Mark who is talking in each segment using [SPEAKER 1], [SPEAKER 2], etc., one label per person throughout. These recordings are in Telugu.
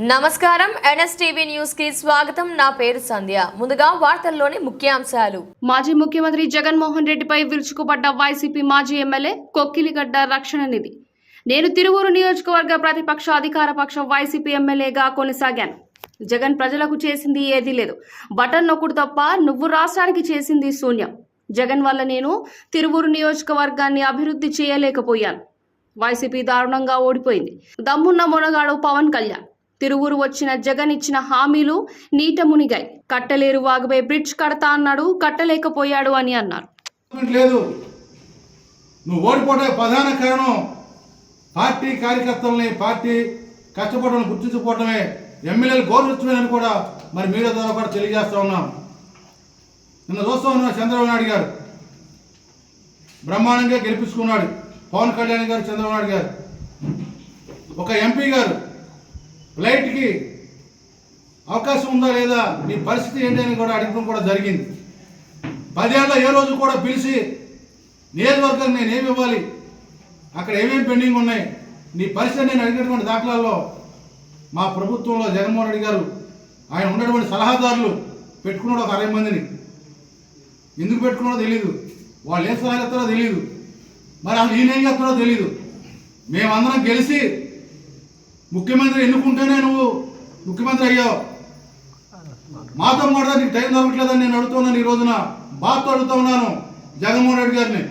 [SPEAKER 1] నమస్కారం. ఎన్ఎస్టీవీ న్యూస్కి స్వాగతం. నా పేరు సంధ్య. ముందుగా వార్తల్లోని ముఖ్యాంశాలు.
[SPEAKER 2] మాజీ ముఖ్యమంత్రి జగన్మోహన్ రెడ్డిపై విరుచుకుపడ్డ వైసీపీ మాజీ ఎమ్మెల్యే కొక్కిలిగడ్డ రక్షణ నిధి. నేను తిరువూరు నియోజకవర్గ ప్రతిపక్ష అధికార పక్షం వైసీపీ ఎమ్మెల్యేగా కొనసాగాను. జగన్ ప్రజలకు చేసింది ఏదీ లేదు. బటన్ నొక్కుడు తప్ప నువ్వు రాష్ట్రానికి చేసింది శూన్యం. జగన్ వల్ల నేను తిరువూరు నియోజకవర్గాన్ని అభివృద్ధి చేయలేకపోయాను. వైసీపీ దారుణంగా ఓడిపోయింది. దమ్మున్న మొనగాడు పవన్ కళ్యాణ్. తిరువురు వచ్చిన జగన్ ఇచ్చిన హామీలు నీట మునిగాయి. కట్టలేరు వాగుపై బ్రిడ్జ్ కడతా అన్నాడు కట్టలేకపోయాడు అని అన్నారు.
[SPEAKER 3] లేదు. నువ్వు ఓడిపోవడానికి ప్రధాన కారణం. పార్టీ కార్యకర్తల్ని పార్టీ కష్టపడడం గుర్తించుకోవటమే. ఎమ్మెల్యేలు గౌరవించమని కూడా మరి మీడియా ద్వారా కూడా తెలియజేస్తా ఉన్నాం. నిన్న చూస్తూ ఉన్నాం చంద్రబాబు నాయుడు గారు బ్రహ్మాండంగా గెలిపించుకున్నాడు. పవన్ కళ్యాణ్ గారు చంద్రబాబు నాయుడు గారు. ఒక ఎంపీ గారు ఫ్లైట్కి అవకాశం ఉందా లేదా? నీ పరిస్థితి ఏంటి అని కూడా అడగడం కూడా జరిగింది. పదేళ్ళ ఏ రోజు కూడా పిలిచి నియోజకవర్గానికి నేను ఏమి ఇవ్వాలి? అక్కడ ఏమేమి పెండింగ్ ఉన్నాయి? నీ పరిస్థితి నేను అడిగినటువంటి దాఖలాల్లో మా ప్రభుత్వంలో జగన్మోహన్ రెడ్డి గారు ఆయన ఉన్నటువంటి సలహాదారులు పెట్టుకున్నాడు ఒక అరవై మందిని. ఎందుకు పెట్టుకున్నాడో తెలియదు వాళ్ళు ఏం సలహా చెప్తారో తెలియదు మరి అసలు ఈయన ఏం చెప్తారో తెలియదు మేమందరం గెలిచి ముఖ్యమంత్రి ఎన్నుకుంటేనే నువ్వు ముఖ్యమంత్రి అయ్యావు. మాతో కూడా నీకు టైం దొరకట్లేదని నేను అడుగుతున్నాను ఈ రోజున. బాధతో అడుగుతా ఉన్నాను జగన్మోహన్ రెడ్డి గారిని.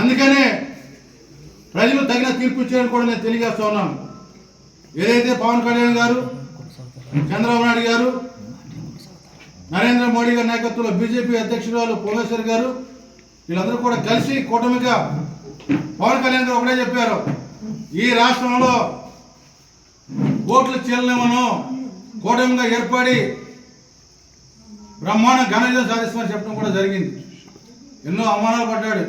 [SPEAKER 3] అందుకనే ప్రజలు తగిన తీర్పు ఇచ్చారని కూడా నేను తెలియజేస్తా ఉన్నాను. ఏదైతే పవన్ కళ్యాణ్ గారు చంద్రబాబు నాయుడు గారు నరేంద్ర మోడీ గారి నాయకత్వంలో బీజేపీ అధ్యక్షురాలు పువేశ్వర్ గారు వీళ్ళందరూ కూడా కలిసి కూటమిగా పవన్ కళ్యాణ్ గారు ఒకటే చెప్పారు. ఈ రాష్ట్రంలో ఓట్లు చీలనేమను కూటమిగా ఏర్పడి బ్రహ్మాండ ఘన విజయం సాధిస్తామని చెప్పడం కూడా జరిగింది. ఎన్నో అవమానాలు పడ్డాడు.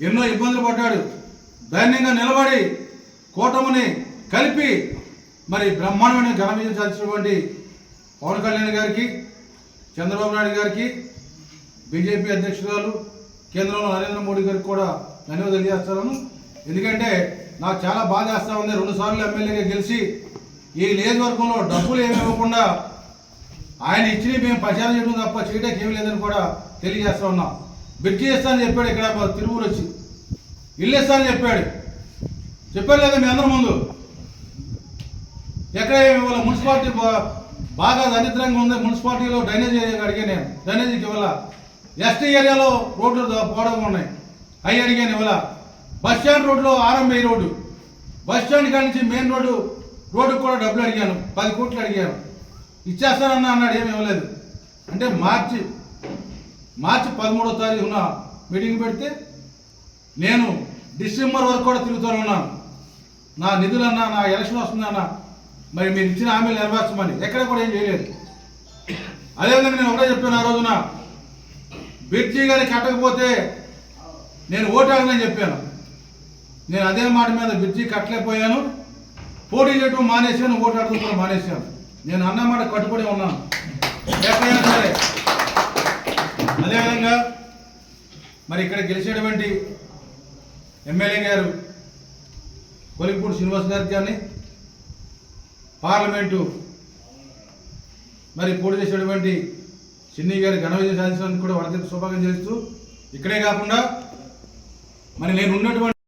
[SPEAKER 3] ఎన్నో ఇబ్బందులు పడ్డాడు. ధైర్యంగా నిలబడి కూటమిని కలిపి మరి బ్రహ్మాండమైన ఘన విజయం సాధించినటువంటి పవన్ కళ్యాణ్ గారికి చంద్రబాబు నాయుడు గారికి బీజేపీ అధ్యక్షురాలు కేంద్రంలో నరేంద్ర మోడీ గారికి కూడా ధన్యవాదాలు తెలియజేస్తాను. ఎందుకంటే నాకు చాలా బాధ చేస్తా ఉంది. రెండు సార్లు ఎమ్మెల్యేగా గెలిచి ఈ నియోజకవర్గంలో డబ్బులు ఏమి ఇవ్వకుండా ఆయన ఇచ్చిన మేము ప్రచారం చేయడం తప్ప చేయడానికి ఏమి లేదని కూడా తెలియజేస్తా ఉన్నాం. బ్రిడ్జి ఇస్తానని చెప్పాడు ఇక్కడ తిరువురు వచ్చి. ఇల్లు ఇస్తానని చెప్పాడు. చెప్పారు లేదా మీ అందరి ముందు. ఎక్కడ ఇవాళ మున్సిపాలిటీ బాగా దరిద్రంగా ఉంది. మున్సిపాలిటీలో డ్రైనేజ్ ఏరియా అడిగాను నేను. డ్రైనేజీకి ఇవాళ ఎస్టీ ఏరియాలో రోడ్లు పోవడం ఉన్నాయి. అవి అడిగాను ఇవాళ బస్ స్టాండ్ రోడ్లో ఆర్ఎంఐ రోడ్డు. బస్ స్టాండ్ కాడి నుంచి మెయిన్ రోడ్డు రోడ్డు కూడా డబ్బులు అడిగాను. పది కోట్లు అడిగాను. ఇచ్చేస్తానన్నా అన్నాడు ఏమి ఇవ్వలేదు. అంటే మార్చి మార్చి పదమూడో తారీఖున మీటింగ్ పెడితే నేను డిసెంబర్ వరకు కూడా తిరుగుతూనే ఉన్నాను. నా నిధులన్నా నా ఎలక్షన్ వస్తుందన్నా మరి మీరు ఇచ్చిన హామీలు నెరవేర్చమని. ఎక్కడ కూడా ఏం చేయలేదు. అదేవిధంగా నేను ఒకటే చెప్పాను ఆ రోజున బిర్జీ గారి కట్టకపోతే నేను ఓటాడనని చెప్పాను. నేను అదే మాట మీద బ్రిడ్జి కట్టలేకపోయాను. పోటీ చేయడం మానేశాను ఓటాడటం కూడా మానేశాను. నేను అన్న మాట కట్టుబడి ఉన్నాను. ఎక్కడైనా సరే అదేవిధంగా మరి ఇక్కడ గెలిచేటువంటి ఎమ్మెల్యే గారు కొలిపూడి శ్రీనివాస్ గారి కానీ పార్లమెంటు మరి పోటీ చేసేటువంటి చిన్ని గారి ఘన విజయం సాధించడానికి కూడా వరద శుభాకాంక్షలు చేస్తూ ఇక్కడే కాకుండా మరి నేను ఉన్నటువంటి